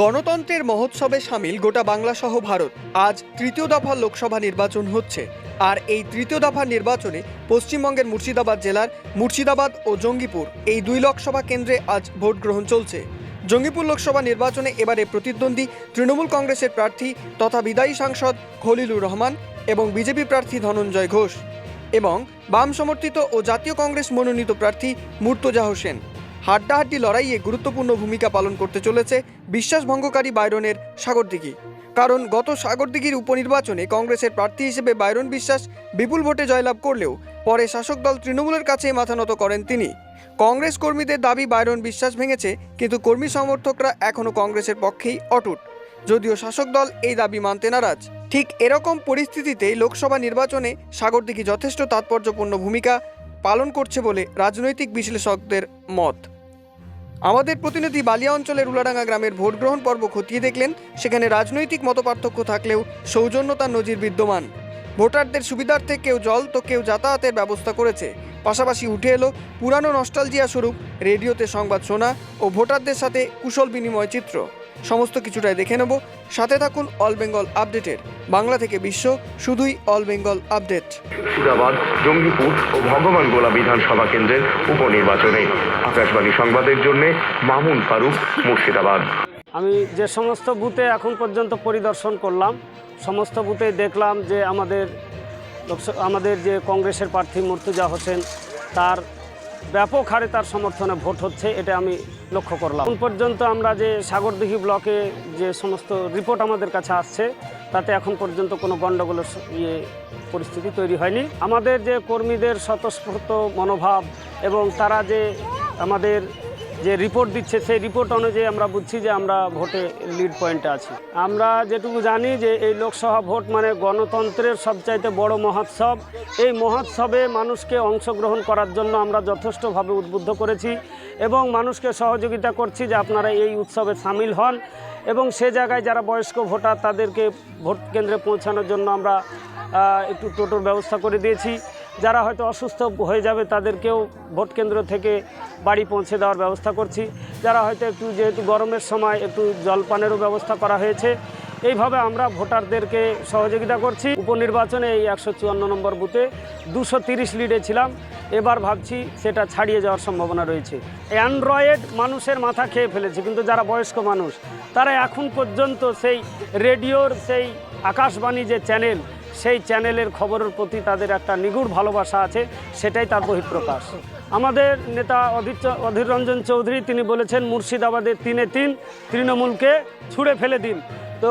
গণতন্ত্রের মহোৎসবে সামিল গোটা বাংলা সহ ভারত। আজ তৃতীয় দফা লোকসভা নির্বাচন হচ্ছে। আর এই তৃতীয় দফা নির্বাচনে পশ্চিমবঙ্গের মুর্শিদাবাদ জেলার মুর্শিদাবাদ ও জঙ্গিপুর এই দুই লোকসভা কেন্দ্রে আজ ভোট গ্রহণ চলছে। জঙ্গিপুর লোকসভা নির্বাচনে এবারে প্রতিদ্বন্দ্বী তৃণমূল কংগ্রেসের প্রার্থী তথা বিদায়ী সাংসদ খলিলুর রহমান এবং বিজেপি প্রার্থী ধনঞ্জয় ঘোষ এবং বাম সমর্থিত ও জাতীয় কংগ্রেস মনোনীত প্রার্থী মুর্তজা হোসেন। হাড্ডাহাড্ডি লড়াইয়ে গুরুত্বপূর্ণ ভূমিকা পালন করতে চলেছে বিশ্বাসভঙ্গকারী বাইরনের সাগরদিঘি। কারণ গত সাগরদিঘির উপনির্বাচনে কংগ্রেসের প্রার্থী হিসেবে বাইরন বিশ্বাস বিপুল ভোটে জয়লাভ করলেও পরে শাসক দল তৃণমূলের কাছে মাথা নত করেন তিনি। কংগ্রেস কর্মীদের দাবি বাইরন বিশ্বাস ভেঙেছে, কিন্তু কর্মী সমর্থকরা এখনও কংগ্রেসের পক্ষেই অটুট। যদিও শাসক দল এই দাবি মানতে নারাজ, ঠিক এরকম পরিস্থিতিতে লোকসভা নির্বাচনে সাগরদিঘি যথেষ্ট তাৎপর্যপূর্ণ ভূমিকা পালন করছে বলে রাজনৈতিক বিশ্লেষকদের মত। আমাদের প্রতিনিধি বালিয়া অঞ্চলের উলাডাঙ্গা গ্রামের ভোট গ্রহণ পর্ব খতিয়ে দেখলেন। সেখানে রাজনৈতিক মতপার্থক্য থাকলেও সৌজন্যতার নজির বিদ্যমান। ভোটারদের সুবিধার্থে কেউ জল, তো কেউ যাতায়াতের ব্যবস্থা করেছে। পাশাপাশি উঠে এলো পুরানো নস্টালজিয়া স্বরূপ, রেডিওতে সংবাদ শোনা ও ভোটারদের সাথে কুশল বিনিময় চিত্র। সমস্ত কিছুটাই দেখে নেব। সাথে থাকুন অল বেঙ্গল আপডেটের। বাংলা থেকে বিশ্ব শুধুই অল বেঙ্গল আপডেট। মুর্শিদাবাদ জঙ্গিপুর ও ভগবান গোলা বিধানসভা কেন্দ্রের উপনির্বাচনে। আকাশবাণী সংবাদের জন্য মামুন ফারুক মুর্শিদাবাদ। আমি যে সমস্ত বুথে এখন পর্যন্ত পরিদর্শন করলাম সমস্ত বুথে দেখলাম যে আমাদের লোকস- আমাদের যে কংগ্রেসের প্রার্থী মুর্তুজা হোসেন তার ব্যাপক হারে তার সমর্থনে ভোট হচ্ছে, এটা আমি লক্ষ্য করলাম। এখন পর্যন্ত আমরা যে সাগরদিঘি ব্লকে যে সমস্ত রিপোর্ট আমাদের কাছে আসছে, তাতে এখন পর্যন্ত কোনো গণ্ডগোলের ইয়ে পরিস্থিতি তৈরি হয়নি। আমাদের যে কর্মীদের স্বতঃস্ফূর্ত মনোভাব এবং তারা যে আমাদের যে রিপোর্ট দিচ্ছে, সেই রিপোর্ট অনুযায়ী আমরা বুঝছি যে আমরা ভোটে লিড পয়েন্টে আছি। আমরা যেটুকু জানি যে এই লোকসভা ভোট মানে গণতন্ত্রের সবচাইতে বড় মহোৎসব। এই মহোৎসবে মানুষকে অংশগ্রহণ করার জন্য আমরা যথেষ্টভাবে উদ্বুদ্ধ করেছি এবং মানুষকে সহযোগিতা করছি যে আপনারা এই উৎসবে সামিল হন এবং সে জায়গায় যারা বয়স্ক ভোটার তাদেরকে ভোট কেন্দ্রে পৌঁছানোর জন্য আমরা একটু টোটোর ব্যবস্থা করে দিয়েছি। যারা হয়তো অসুস্থ হয়ে যাবে তাদেরকেও ভোট কেন্দ্র থেকে বাড়ি পৌঁছে দেওয়ার ব্যবস্থা করছি। যারা হয়তো একটু যেহেতু গরমের সময় একটু জলপানেরও ব্যবস্থা করা হয়েছে, এইভাবে আমরা ভোটারদেরকে সহযোগিতা করছি। উপনির্বাচনে এই একশো চুয়ান্ন নম্বর বুথে দুশো তিরিশ লিডে ছিলাম। এবার ভাবছি সেটা ছাড়িয়ে যাওয়ার সম্ভাবনা রয়েছে। অ্যান্ড্রয়েড মানুষের মাথা খেয়ে ফেলেছে, কিন্তু যারা বয়স্ক মানুষ, তারা এখন পর্যন্ত সেই রেডিওর, সেই আকাশবাণী যে চ্যানেল সেই চ্যানেলের খবরের প্রতি তাদের একটা নিগুড় ভালোবাসা আছে, সেটাই তার বহিঃপ্রকাশ। আমাদের নেতা অধীর অধীর রঞ্জন চৌধুরী, তিনি বলেছেন, মুর্শিদাবাদের তিনে তিন তৃণমূলকে ছুঁড়ে ফেলে দিন। তো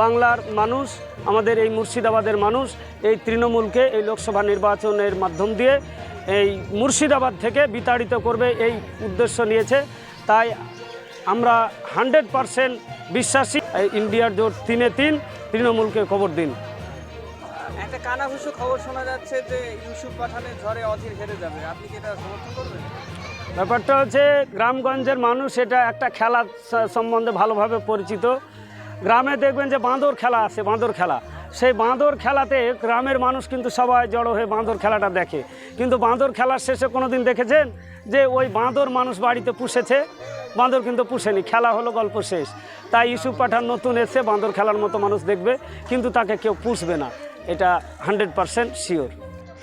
বাংলার মানুষ, আমাদের এই মুর্শিদাবাদের মানুষ, এই তৃণমূলকে এই লোকসভা নির্বাচনের মাধ্যম দিয়ে এই মুর্শিদাবাদ থেকে বিতাড়িত করবে এই উদ্দেশ্য নিয়েছে। তাই আমরা হান্ড্রেড পারসেন্ট বিশ্বাসী ইন্ডিয়ার জোট তিনে তিন তৃণমূলকে খবর দিন। একটা কানাঘুষো খবর শোনা যাচ্ছে যে ইউসুফ পাঠানের ঝড়ে অধীর হেরে যাবে। আপনি কি এটা সমর্থন করবেন? ব্যাপারটা হচ্ছে গ্রামগঞ্জের মানুষ এটা একটা খেলা সম্বন্ধে ভালোভাবে পরিচিত। গ্রামে দেখবেন যে বাঁদর খেলা আছে, বাঁদর খেলা। সেই বাঁদর খেলাতে গ্রামের মানুষ কিন্তু সবাই জড়ো হয়ে বাঁদর খেলাটা দেখে। কিন্তু বাঁদর খেলার শেষে কোনো দিন দেখেছেন যে ওই বাঁদর মানুষ বাড়িতে পুষেছে? বাঁদর কিন্তু পুষেনি, খেলা হলো গল্প শেষ। তাই ইস্যু পাঠান নতুন এসে বাঁদর খেলার মতো মানুষ দেখবে, কিন্তু তাকে কেউ পুষবে না। এটা হান্ড্রেড পারসেন্ট শিওর।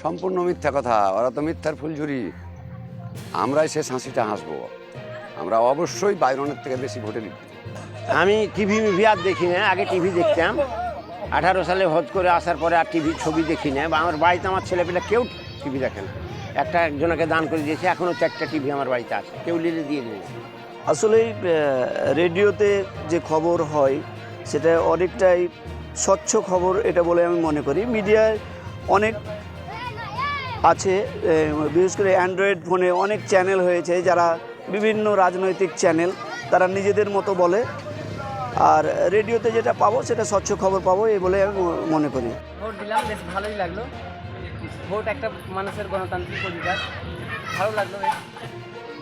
সম্পূর্ণ মিথ্যা কথা ওরা তো মিথ্যার ফুলঝুরি। আমরাই সে হাসিটা হাসবো। আমরা অবশ্যই বাইরনের থেকে বেশি ভোটে লিখব আমি টিভি মিভি আর দেখি না আগে টিভি দেখতাম। আঠারো সালে হজ করে আসার পরে আর টিভি ছবি দেখি না বা আমার বাড়িতে আমার ছেলেপেলে কেউ টিভি দেখে না। একটা একজনকে দান করে দিয়েছে এখনও চারটা টিভি আমার বাড়িতে আছে কেউ লিলে দিয়ে দিয়েছে আসলে রেডিওতে যে খবর হয় সেটা অনেকটাই স্বচ্ছ খবর এটা বলে আমি মনে করি। মিডিয়ায় অনেক আছে বিশেষ করে অ্যান্ড্রয়েড ফোনে অনেক চ্যানেল হয়েছে যারা বিভিন্ন রাজনৈতিক চ্যানেল তারা নিজেদের মতো বলে। আর রেডিওতে যেটা পাবো সেটা স্বচ্ছ খবর পাবো এই বলে আমি মনে করি। ভোট দিলাম বেশ ভালোই লাগল। ভোট একটা মানুষের গণতান্ত্রিক অধিকার। ভালো লাগল বেশ।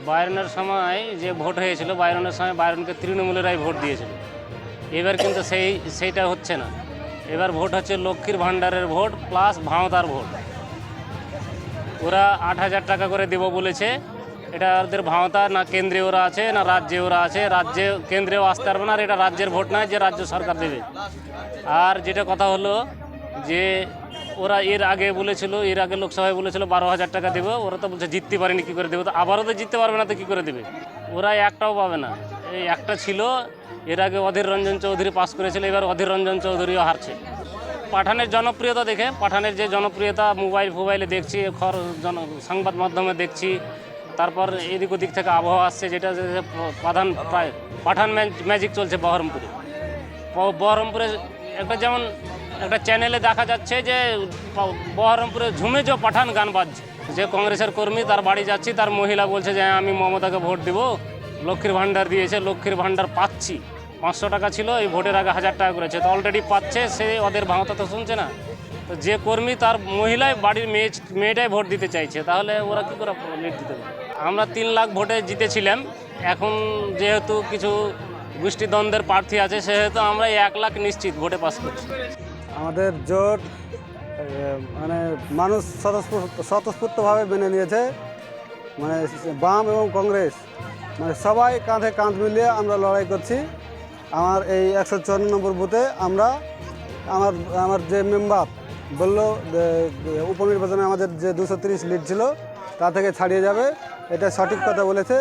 বাইরনের সময় যে ভোট হয়েছিল বায়রনের সময় বায়রনকে তৃণমূলেরাই ভোট দিয়েছিল। এবার কিন্তু সেই সেইটা হচ্ছে না। এবার ভোট হচ্ছে লক্ষ্মীর ভাণ্ডারের ভোট প্লাস ভাঁওতার ভোট। ওরা আট হাজার টাকা করে দেব বলেছে। এটা ওদের ভাঁওতা, না কেন্দ্রে ওরা আছে, না রাজ্যে ওরা আছে। রাজ্যে, কেন্দ্রেও আসতে পারবে না আর এটা রাজ্যের ভোট নয়, যে রাজ্য সরকার দেবে। আর যেটা কথা হলো যে ওরা এর আগে বলেছিল, এর আগে লোকসভায় বলেছিল বারো হাজার টাকা দেবে। ওরা তো বলছে জিততে পারেনি, কী করে দেবে? তো আবারও তো জিততে পারবে না, তো কী করে দেবে? ওরা একটাও পাবে না। এই একটা ছিল এর আগে অধীর রঞ্জন চৌধুরী পাস করেছিল এবার অধীর রঞ্জন চৌধুরীও হারছে। পাঠানের জনপ্রিয়তা দেখে পাঠানের যে জনপ্রিয়তা মোবাইল ফোবাইলে দেখছি খর জন সংবাদ মাধ্যমে দেখছি তারপর এদিক ওদিক থেকে আবহাওয়া আসছে যেটা প্রধান প্রায় পাঠান ম্যাজিক চলছে বহরমপুরে। বহরমপুরে একটা যেমন একটা চ্যানেলে দেখা যাচ্ছে যে বহরমপুরে ঝুমে যে পাঠান গান বাজছে যে কংগ্রেসের কর্মী তার বাড়ি যাচ্ছি তার মহিলা বলছে যে হ্যাঁ, আমি মমতাকে ভোট দিব। লক্ষ্মীর ভাণ্ডার দিয়েছে, লক্ষ্মীর ভাণ্ডার পাচ্ছি। পাঁচশো টাকা ছিল, এই ভোটের আগে হাজার টাকা করেছে। তো অলরেডি পাচ্ছে, সে ওদের ভাঙতা তো শুনছে না। তো যে কর্মী তার মহিলায় বাড়ির মেয়ে, মেয়েটাই ভোট দিতে চাইছে, তাহলে ওরা কী করে লিড দিতে আমরা তিন লাখ ভোটে জিতেছিলাম। এখন যেহেতু কিছু গোষ্ঠীদ্বন্দ্বের প্রার্থী আছে, সেহেতু আমরা এক লাখ নিশ্চিত ভোটে পাস করছি। আমাদের জোট মানে মানুষ স্বতঃস্ফূর্ত স্বতঃস্ফূর্তভাবে মেনে নিয়েছে মানে বাম এবং কংগ্রেস। মানে সবাই কাঁধে কাঁধ মিলিয়ে আমরা লড়াই করছি। আমার এই একশো চুয়ান্ন নম্বর বুথে আমরা আমার আমার যে মেম্বার বলল উপনির্বাচনে আমাদের যে দুশো তিরিশ লিড ছিল, তা থেকে ছাড়িয়ে যাবে। এটা সঠিক কথা বলেছে।